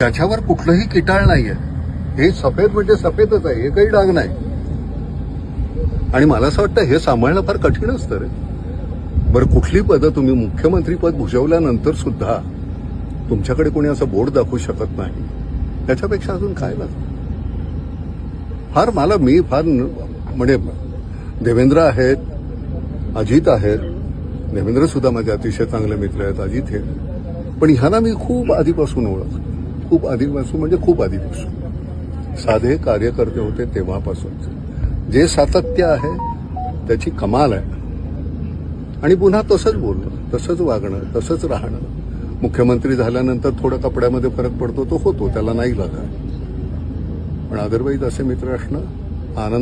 त्याच्यावर कुठलंही किटाळ नाहीये. हे सफेद म्हणजे सफेदच आहे हे काही डाग नाही. आणि मला असं वाटतं हे सांभाळणं फार कठीण असतं रे. बरं कुठली पदं तुम्ही मुख्यमंत्रीपद भुजवल्यानंतर सुद्धा तुमच्याकडे कोणी असं बोर्ड दाखवू शकत नाही? त्याच्यापेक्षा अजून काय लागतं फार मला मी फार म्हणजे देवेंद्र आहेत अजित आहेत. देवेंद्र सुद्धा माझे अतिशय चांगले मित्र आहेत अजित हे. पण ह्यांना मी खूप आधीपासून ओळख खूप आधीपासून म्हणजे खूप आधीपासून. साधे कार्यकर्ते होते तेव्हापासून. जे सातत्य आहे त्याची कमाल आहे. आणि पुन्हा तसंच बोलणं तसंच वागणं तसंच राहणं. मुख्यमंत्री झाल्यानंतर थोडं कपड्यामध्ये फरक पडतो तो होतो त्याला नाही लागणार पण अदरवाईज असे मित्र असणं आनंद